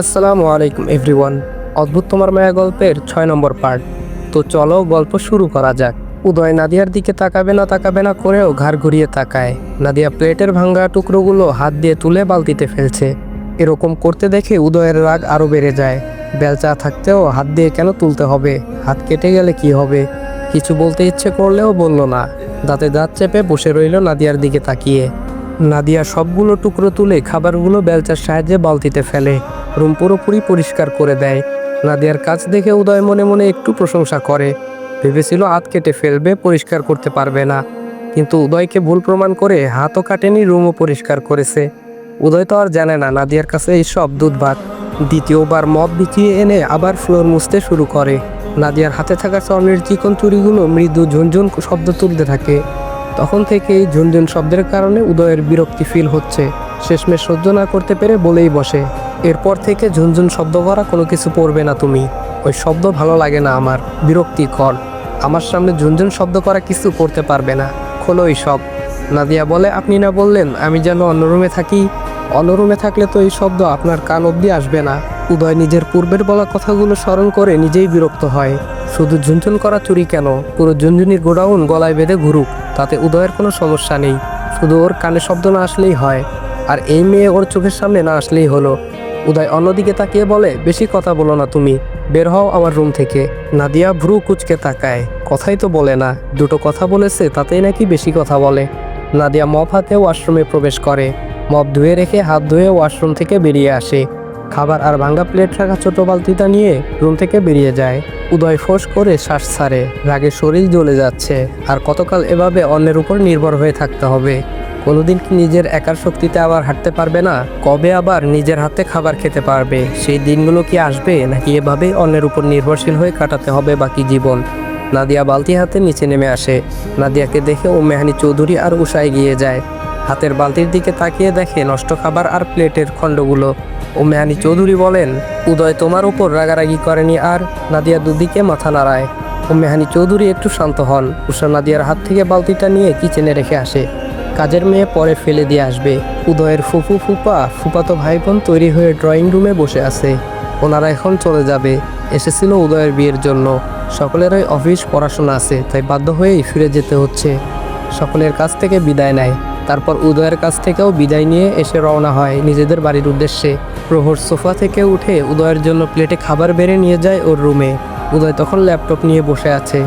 আসসালামু আলাইকুম, এভরিওয়ান। অদ্ভুত তোমার মায়া গল্পের ছয় নম্বর পার্ট। তো চলো গল্প শুরু করা যাক। উদয় নাদিয়ার দিকে তাকাবে না তাকাবে না করেও ঘাড় ঘুরিয়ে তাকায়। নাদিয়া প্লেটের ভাঙ্গা টুকরোগুলো হাত দিয়ে তুলে বালতিতে ফেলছে। এরকম করতে দেখে উদয়ের রাগ আরও বেড়ে যায়। বেলচা থাকতেও হাত দিয়ে কেন তুলতে হবে? হাত কেটে গেলে কি হবে? কিছু বলতে ইচ্ছে করলেও বলল না। দাঁতে দাঁত চেপে বসে রইল নাদিয়ার দিকে তাকিয়ে। নাদিয়া সবগুলো টুকরো তুলে খাবারগুলো বেলচার সাহায্যে বালতিতে ফেলে। রুম পুরোপুরি পরিষ্কার করে দেয়। নাদিয়ার কাজ দেখে উদয় মনে মনে একটু প্রশংসা করে। ভেবেছিল হাত কেটে ফেলবে, পরিষ্কার করতে পারবে না। কিন্তু উদয়কে ভুল প্রমাণ করে হাতও কাটেনি, রুমও পরিষ্কার করেছে। উদয় তো আর জানে না নাদিয়ার কাছে এই সব দুধ ভাত দ্বিতীয়বার মদ বিছিয়ে এনে আবার ফ্লোর মুছতে শুরু করে। নাদিয়ার হাতে থাকা স্বর্ণের চিকন চুরিগুলো মৃদু ঝুনঝুন শব্দ তুলতে থাকে। তখন থেকে এই ঝুনঝুন শব্দের কারণে উদয়ের বিরক্তি ফিল হচ্ছে। শেষমেশ সহ্য না করতে পেরে বলেই বসে। এরপর থেকে ঝুনঝুন শব্দ করা কোনো কিছু পড়বে না তুমি। ওই শব্দ ভালো লাগে না আমার। বিরক্তিকর আমার সামনে ঝুনঝুন শব্দ করা কিছু করতে পারবে না। খোলো এই সব নাদিয়া বলে, আপনি না বললেন আমি যেন অন্য রুমে থাকি? অন্য রুমে থাকলে তো এই শব্দ আপনার কান অবধি আসবে না। উদয় নিজের পূর্বের বলা কথাগুলো স্মরণ করে নিজেই বিরক্ত হয়। শুধু ঝুনঝুন করা চুরি কেন? পুরো ঝুনঝুনির গোডাউন গলায় বেঁধে ঘুরুক। তাতে উদয়ের কোনো সমস্যা নেই। শুধু ওর কানে শব্দ না আসলেই হয়। আর এই মেয়ে ওর চোখের সামনে না আসলেই হলো। উদয় অন্যদিকে তাকিয়ে বলে, বেশি কথা বলো না তুমি। বের হও আমার রুম থেকে। নাদিয়া ভ্রু কুচকে তাকায়। কথাই তো বলে না। দুটো কথা বলেছে, তাতেই নাকি বেশি কথা বলে। নাদিয়া মপ হাতে ওয়াশরুমে প্রবেশ করে। মপ ধুয়ে রেখে হাত ধুয়ে ওয়াশরুম থেকে বেরিয়ে আসে। খাবার আর ভাঙ্গা প্লেট রাখা ছোট বালতিটা নিয়ে রুম থেকে বেরিয়ে যায়। উদয় ফোঁস করে শ্বাস ছাড়ে। রাগে শরীর জ্বলে যাচ্ছে। আর কতকাল এভাবে অন্যের উপর নির্ভর হয়ে থাকতে হবে? কোনোদিন কি নিজের একার শক্তিতে আবার হাঁটতে পারবে না? কবে আবার নিজের হাতে খাবার খেতে পারবে? সেই দিনগুলো কি আসবে? নাকি এভাবেই অন্যের উপর নির্ভরশীল হয়ে কাটাতে হবে বাকি জীবন? নাদিয়া বালতি হাতে নিচে নেমে আসে। নাদিয়াকে দেখে ও মেহানি চৌধুরী আর উষায় গিয়ে যায়। হাতের বালতির দিকে তাকিয়ে দেখে নষ্ট খাবার আর প্লেটের খণ্ডগুলো। ও মেহানি চৌধুরী বলেন, উদয় তোমার উপর রাগারাগি করেনি আর? নাদিয়া দুদিকে মাথা নাড়ায়। ও মেহানি চৌধুরী একটু শান্ত হন। উষা নাদিয়ার হাত থেকে বালতিটা নিয়ে কিচেনে রেখে আসে। কাজের মেয়ে পরে ফেলে দিয়ে আসবে। উদয়ের ফুফু ফুপা, ফুপাতো ভাই বোন তৈরি হয়ে ড্রয়িং রুমে বসে আছে। ওনারা এখন চলে যাবে। এসেছিল উদয়ের বিয়ের জন্য। সকলেরই অফিস পড়াশোনা আছে, তাই বাধ্য হয়েই ফিরে যেতে হচ্ছে। সকলের কাছ থেকে বিদায় নেয়। তারপর উদয়ের কাছ থেকেও বিদায় নিয়ে এসে রওনা হয় নিজেদের বাড়ির উদ্দেশ্যে। প্রহর সোফা থেকে উঠে উদয়ের জন্য প্লেটে খাবার বেড়ে নিয়ে যায় ওর রুমে। উদয় তখন ল্যাপটপ নিয়ে বসে আছে।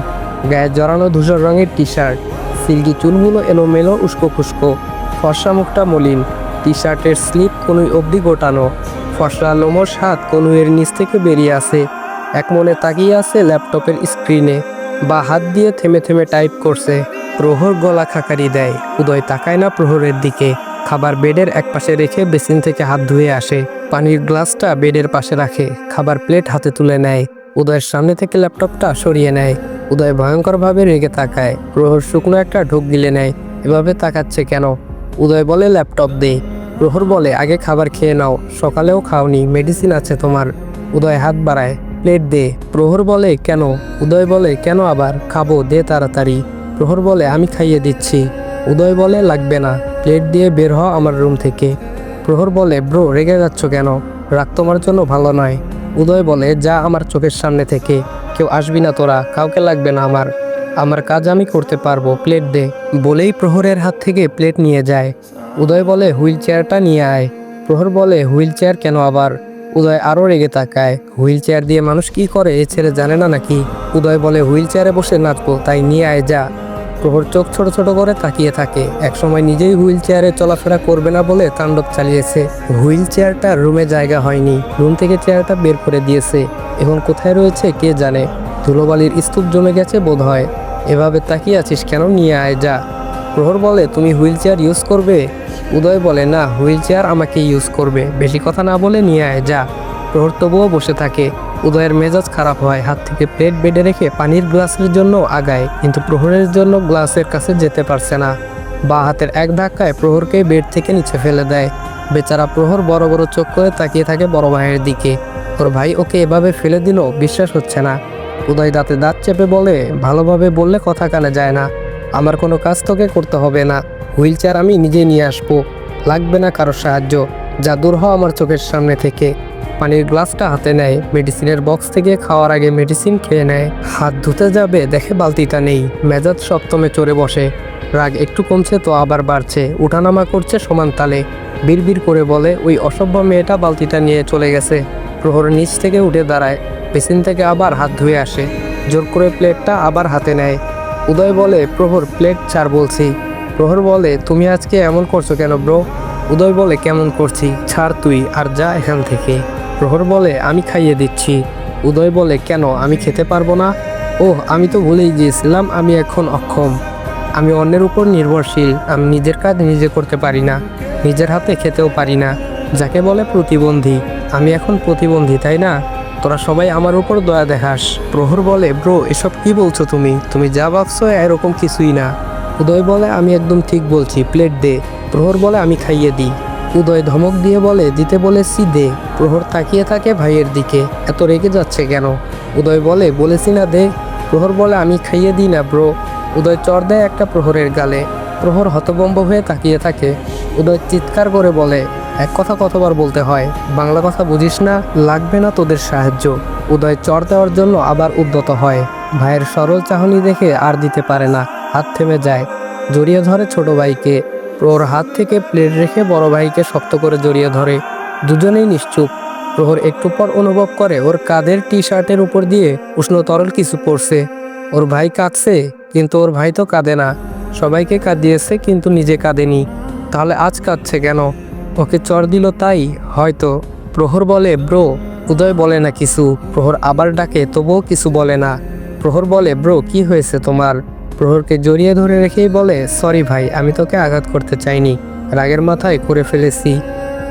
গায়ে জড়ানো ধূসর রঙের টি শার্ট সিল্কি চুলগুলো এলোমেলো, উস্কো খুস্কো। ফর্সা মুখটা মলিন। টি শার্টের স্লিপ কনুই অবধি গোটানো। ফর্সা লোমস হাত কনুইয়ের নিচ থেকে বেরিয়ে আসে। এক মনে তাকিয়ে আছে ল্যাপটপের স্ক্রিনে। বা হাত দিয়ে থেমে থেমে টাইপ করছে। প্রহর গলা খাকারি দেয়। উদয় তাকায় না প্রহরের দিকে। খাবার বেডের এক পাশে রেখে বেসিন থেকে হাত ধুয়ে আসে। পানির গ্লাসটা বেডের পাশে রাখে। খাবার প্লেট হাতে তুলে নেয়। উদয়ের সামনে থেকে ল্যাপটপটা সরিয়ে নেয়। উদয় ভয়ঙ্করভাবে রেগে তাকায়। প্রহর শুকনো একটা ঢোক গিলে নেয়। এভাবে তাকাচ্ছে কেন? উদয় বলে, ল্যাপটপ দে। প্রহর বলে, আগে খাবার খেয়ে নাও। সকালেও খাওনি, মেডিসিন আছে তোমার। উদয় হাত বাড়ায়, প্লেট দে। প্রহর বলে, কেন? উদয় বলে, কেন আবার? খাব, দে তাড়াতাড়ি। প্রহর বলে, আমি খাইয়ে দিচ্ছি। উদয় বলে, লাগবে না। প্লেট দিয়ে বের হ আমার রুম থেকে। প্রহর বলে, ব্রো, রেগে যাচ্ছ কেন? রাগ তোমার জন্য ভালো নয়। উদয় বলে, যা আমার চোখের সামনে থেকে। কেউ আসবি না তোরা, কাউকে লাগবে না আমার। আমার কাজ আমি করতে পারব, প্লেট দে। বলেই প্রহরের হাত থেকে প্লেট নিয়ে যায়। উদয় বলে, হুইল চেয়ারটা নিয়ে আয়। প্রহর বলে, হুইল চেয়ার কেন আবার? উদয় আরও রেগে তাকায়। হুইল চেয়ার দিয়ে মানুষ কি করে, এ ছেড়ে জানে না নাকি? উদয় বলে, হুইল চেয়ারে বসে নাচবো, তাই নিয়ে আয়, যা। প্রহর চোখ ছোট ছোট করে তাকিয়ে থাকে। একসময় নিজেই হুইল চেয়ারে চলাফেরা করবে না বলে তাণ্ডব চালিয়েছে। হুইল চেয়ারটা রুমে জায়গা হয়নি। রুম থেকে চেয়ারটা বের করে দিয়েছে। এখন কোথায় রয়েছে, কে জানে? ধুলোবালির স্তূপ জমে গেছে বোধ হয় এভাবে তাকিয়ে আছিস কেন? নিয়ে আয়, যা। প্রহর বলে, তুমি হুইল চেয়ার ইউজ করবে? উদয় বলে, না, হুইল চেয়ার আমাকে ইউজ করবে। বেশি কথা না বলে নিয়ে আয়, যা। প্রহর তবুও বসে থাকে। উদয়ের মেজাজ খারাপ হয়। হাত থেকে প্লেট বেডে রেখে পানির গ্লাসের জন্য আগায়। কিন্তু প্রহরের জন্য গ্লাসের কাছে যেতে পারছে না। বা হাতের এক ধাক্কায় প্রহরকে বেড থেকে নিচে ফেলে দেয়। বেচারা প্রহর বড় বড় চোখ করে তাকিয়ে থাকে বড় ভাইয়ের দিকে। ওর ভাই, ওকে এভাবে ফেলে দিল, বিশ্বাস হচ্ছে না। উদয় দাঁতে দাঁত চেপে বলে, ভালোভাবে বললে কথা কানে যায় না। আমার কোনো কাজ তোকে করতে হবে না। হুইল চেয়ার আমি নিজে নিয়ে আসব। লাগবে না কারোর সাহায্য। যা দূর হ আমার চোখের সামনে থেকে। পানির গ্লাসটা হাতে নেয়। মেডিসিনের বক্স থেকে খাওয়ার আগে মেডিসিন খেয়ে নেয়। হাত ধুতে যাবে, দেখে বালতিটা নেই। মেজাজ সপ্তমে চড়ে বসে। রাগ একটু কমছে তো আবার বাড়ছে। উঠানামা করছে সমান তালে। বিড়বিড় করে বলে, ওই অসভ্য মেয়েটা বালতিটা নিয়ে চলে গেছে। প্রহর নিচ থেকে উঠে দাঁড়ায় বেসিন থেকে আবার হাত ধুয়ে আসে, জোর করে প্লেটটা আবার হাতে নেয়। উদয় বলে, প্রহর, প্লেট চার বলছি। প্রহর বলে, তুমি আজকে এমন করছ কেন ব্রো? উদয় বলে, কেমন করছি? ছাড় তুই, আর যা এখান থেকে। প্রহর বলে, আমি খাইয়ে দিচ্ছি। উদয় বলে, কেন? আমি খেতে পারব না? ওহ, আমি তো ভুলেই গিয়েছিলাম, আমি এখন অক্ষম। আমি অন্যের উপর নির্ভরশীল, আমি নিজের কাজ নিজে করতে পারি না, নিজের হাতে খেতেও পারি না। যাকে বলে প্রতিবন্ধী। আমি এখন প্রতিবন্ধী, তাই না? তোরা সবাই আমার উপর দয়া দেখাস। প্রহর বলে, ব্রো, এসব কি বলছো তুমি? তুমি যা ভাবছ, এরকম কিছুই না। উদয় বলে, আমি একদম ঠিক বলছি, প্লেট দে। প্রহর বলে, আমি খাইয়ে দিই। উদয় ধমক দিয়ে বলে, দিতে বলেছি দে। প্রহর তাকিয়ে থাকে ভাইয়ের দিকে, এত রেগে যাচ্ছে কেন? উদয় বলে, বলেছি না দে। প্রহর বলে, আমি খাইয়ে দিই না, ব্রো। উদয় চর দেয় একটা প্রহরের গালে। প্রহর হতবম্ব হয়ে তাকিয়ে থাকে। উদয় চিৎকার করে বলে এক কথা কতবার বলতে হয়, বাংলা কথা বুঝিস না, লাগবে না তোদের সাহায্য। উদয় চর দেওয়ার জন্য আবার উদ্যত হয়। ভাইয়ের সরল চাহনি দেখে আর দিতে পারে না, হাত থেমে যায়। জড়িয়ে ধরে ছোট ভাইকে। প্রহর হাত থেকে প্লেট রেখে বড় ভাইকে শক্ত করে জড়িয়ে ধরে। দুজনেই নিশ্চুপ। প্রহর একটু পর অনুভব করে ওর কাঁধের টি শার্টের উপর দিয়ে উষ্ণ তরল কিছু পড়ছে ওর ভাই কাঁদছে, কিন্তু ওর ভাই তো কাঁদে না। সবাইকে কাঁদিয়েছে, কিন্তু নিজে কাঁদেনি। তাহলে আজ কাঁদছে কেন? ওকে চর দিল তাই হয়তো। প্রহর বলে, ব্রো, উদয় বলে না কিছু। প্রহর আবার ডাকে, তবুও কিছু বলে না। প্রহর বলে, ব্রো, কি হয়েছে তোমার? প্রহরকে জড়িয়ে ধরে রেখেই বলে, সরি ভাই, আমি তোকে আঘাত করতে চাইনি। রাগের মাথায় করে ফেলেছি।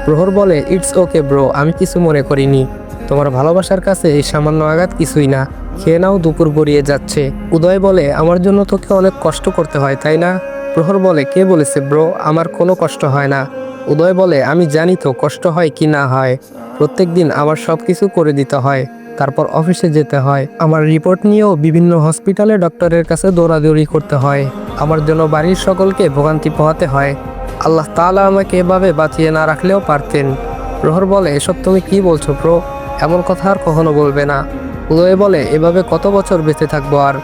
প্রহর বলে, ইটস ওকে, ব্রো, আমি কিছু মনে করিনি। তোমার ভালোবাসার কাছে এই সামান্য আঘাত কিছুই না। খেয়ে নাও, দুপুর গড়িয়ে যাচ্ছে। উদয় বলে, আমার জন্য তোকে অনেক কষ্ট করতে হয়, তাই না? প্রহর বলে, কে বলেছে, ব্রো? আমার কোনো কষ্ট হয় না। উদয় বলে, আমি জানি তো কষ্ট হয় কি না হয়। প্রত্যেক দিন আমার সব কিছু করে দিতে হয়। তারপর অফিসে যেতে হয়। আমার রিপোর্ট নিয়েও বিভিন্ন হসপিটালে ডক্টরের কাছে দৌড়াদৌড়ি করতে হয়। আমার জন্য বাড়ির সকলকে ভোগান্তি পোহাতে হয়। আল্লাহ তাআলা আমাকে এভাবে বাঁচিয়ে না রাখলেও পারতেন। প্রহর বলে, এসব তুমি কি বলছো প্রো? এমন কথা আর কখনো বলবে না। উদয় বলে, এভাবে কত বছর বেঁচে থাকব আর?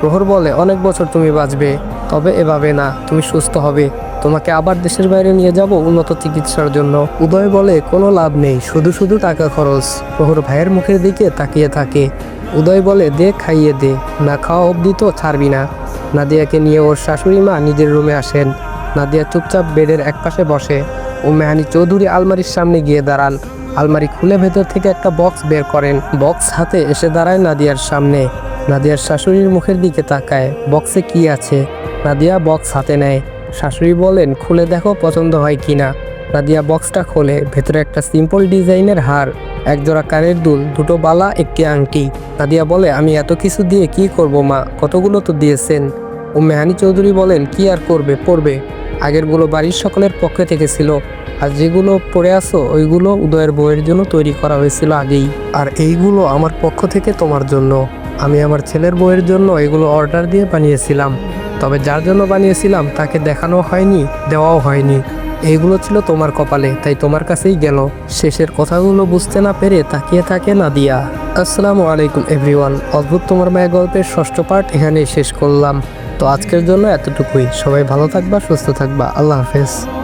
প্রহর বলে, অনেক বছর তুমি বাঁচবে, তবে এভাবে না। তুমি সুস্থ হবে। তোমাকে আবার দেশের বাইরে নিয়ে যাব উন্নত চিকিৎসার জন্য। উদয় বলে, কোনো লাভ নেই, শুধু শুধু টাকা খরচ। প্রহর ভাইয়ের মুখের দিকে তাকিয়ে থাকে। উদয় বলে, দে, খাইয়ে দে। না খাওয়া অবধি তো ছাড়বি না। নাদিয়াকে নিয়ে ওর শাশুড়ি মা নিজের রুমে আসেন। নাদিয়া চুপচাপ বেডের একপাশে বসে। ও মেহানি চৌধুরী আলমারির সামনে গিয়ে দাঁড়ান আলমারি খুলে ভেতর থেকে একটা বক্স বের করেন। বক্স হাতে এসে দাঁড়ায় নাদিয়ার সামনে। নাদিয়ার শাশুড়ির মুখের দিকে তাকায়। বক্সে কি আছে? নাদিয়া বক্স হাতে নেয়। শাশুড়ি বলেন, খুলে দেখো পছন্দ হয় কিনা নাদিয়া বক্সটা খোলে, ভেতরে একটা সিম্পল ডিজাইনের হার এক জোড়া কানের দুল, দুটো বালা, একটি আংটি। নাদিয়া বলে, আমি এত কিছু দিয়ে কি করব মা? কতগুলো তো দিয়েছেন? ও মেহানি চৌধুরী বলেন, কি আর করবে? পড়বে। আগেরগুলো বাড়ির সকলের পক্ষে থেকে ছিল। আর যেগুলো পড়ে আসো ওইগুলো উদয়ের বইয়ের জন্য তৈরি করা হয়েছিল আগেই। আর এইগুলো আমার পক্ষ থেকে তোমার জন্য। আমি আমার ছেলের বউয়ের জন্য এগুলো অর্ডার দিয়ে বানিয়েছিলাম। তবে যার জন্য বানিয়েছিলাম তাকে দেখানো হয়নি, দেওয়াও হয়নি। এইগুলো ছিল তোমার কপালে, তাই তোমার কাছেই গেল। শেষের কথাগুলো বুঝতে না পেরে তাকিয়ে থাকে নাদিয়া। আসসালামু আলাইকুম, এভরিওয়ান। অদ্ভুত তোমার মায়ের গল্পের ষষ্ঠ পার্ট এখানেই শেষ করলাম। তো আজকের জন্য এতটুকুই। সবাই ভালো থাকবা, সুস্থ থাকবা। আল্লাহ হাফেজ।